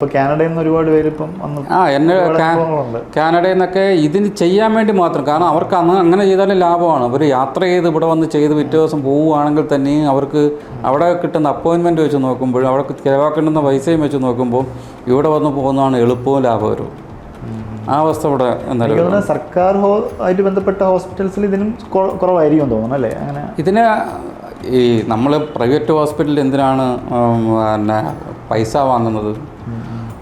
കാനഡയിൽ നിന്ന് ഒരുപാട് പേര് ഇപ്പം ആ എന്നെ കാനഡയിൽ നിന്നൊക്കെ ഇതിന് ചെയ്യാൻ വേണ്ടി മാത്രം. കാരണം അവർക്ക് അന്ന് അങ്ങനെ ചെയ്താലും ലാഭമാണ്. അവർ യാത്ര ചെയ്ത് ഇവിടെ വന്ന് ചെയ്ത് പിറ്റേ ദിവസം പോവുകയാണെങ്കിൽ തന്നെയും അവർക്ക് അവിടെ കിട്ടുന്ന അപ്പോയിൻമെന്റ് വെച്ച് നോക്കുമ്പോൾ അവിടെ ചിലവാക്കേണ്ടുന്ന പൈസയും വെച്ച് നോക്കുമ്പോൾ ഇവിടെ വന്ന് പോകുന്നതാണ് എളുപ്പവും ലാഭകരവും. ആ അവസ്ഥ ഇവിടെ എന്തായാലും സർക്കാർ ആയിട്ട് ബന്ധപ്പെട്ട ഹോസ്പിറ്റൽസിൽ ഇതിനും കുറവായിരിക്കും തോന്നുന്നു അല്ലേ? അങ്ങനെ ഇതിന് ഈ നമ്മൾ പ്രൈവറ്റ് ഹോസ്പിറ്റലിൽ എന്തിനാണ് പിന്നെ പൈസ വാങ്ങുന്നത്.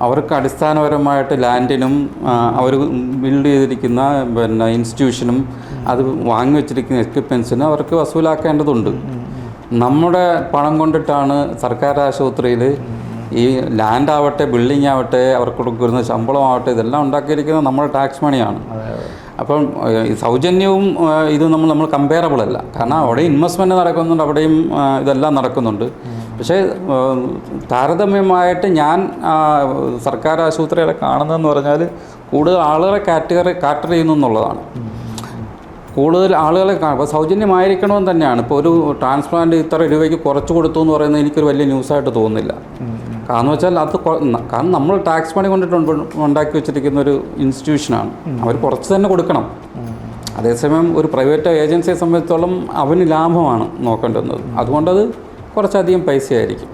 അവർക്ക് അടിസ്ഥാനപരമായിട്ട് ലാൻഡിനും അവർ ബിൽഡ് ചെയ്തിരിക്കുന്ന പിന്നെ ഇൻസ്റ്റിറ്റ്യൂഷനും അത് വാങ്ങി വെച്ചിരിക്കുന്ന എക്യുപ്മെൻസിനും അവർക്ക് വസൂലാക്കേണ്ടതുണ്ട്. നമ്മുടെ പണം കൊണ്ടിട്ടാണ് സർക്കാർ ആശുപത്രിയിൽ ഈ ലാൻഡ് ആവട്ടെ ബിൽഡിംഗ് ആവട്ടെ അവർക്ക് കൊടുക്കുന്ന ശമ്പളമാവട്ടെ ഇതെല്ലാം ഉണ്ടാക്കിയിരിക്കുന്നത് നമ്മുടെ ടാക്സ് മണിയാണ്. അപ്പം സൗജന്യവും ഇത് നമ്മൾ നമ്മൾ കമ്പയറബിൾ അല്ല. കാരണം അവിടെ ഇൻവെസ്റ്റ്മെന്റ് നടക്കുന്നുണ്ട് അവിടെയും ഇതെല്ലാം നടക്കുന്നുണ്ട്. പക്ഷേ താരതമ്യമായിട്ട് ഞാൻ സർക്കാർ ആശുപത്രികളെ കാണുന്നതെന്ന് പറഞ്ഞാൽ കൂടുതൽ ആളുകളെ കാറ്റഗറി കാറ്റർ ചെയ്യുന്നു എന്നുള്ളതാണ്. കൂടുതൽ ആളുകളെ കാണും അപ്പോൾ സൗജന്യമായിരിക്കണമെന്ന് തന്നെയാണ്. ഇപ്പോൾ ഒരു ട്രാൻസ്പ്ലാന്റ് ഇത്ര രൂപയ്ക്ക് കുറച്ച് കൊടുത്തു എന്ന് പറയുന്നത് എനിക്കൊരു വലിയ ന്യൂസായിട്ട് തോന്നുന്നില്ല. കാരണം വെച്ചാൽ അത് കാരണം നമ്മൾ ടാക്സ് പണി കൊണ്ടിട്ട് ഉണ്ട്- ഉണ്ടാക്കി വെച്ചിരിക്കുന്ന ഒരു ഇൻസ്റ്റിറ്റ്യൂഷനാണ്. അവർ കുറച്ച് തന്നെ കൊടുക്കണം. അതേസമയം ഒരു പ്രൈവറ്റ് ഏജൻസിയെ സംബന്ധിച്ചോളം അവന് ലാഭമാണ് നോക്കേണ്ടുന്നത്. അതുകൊണ്ടത് കുറച്ചധികം പൈസയായിരിക്കും.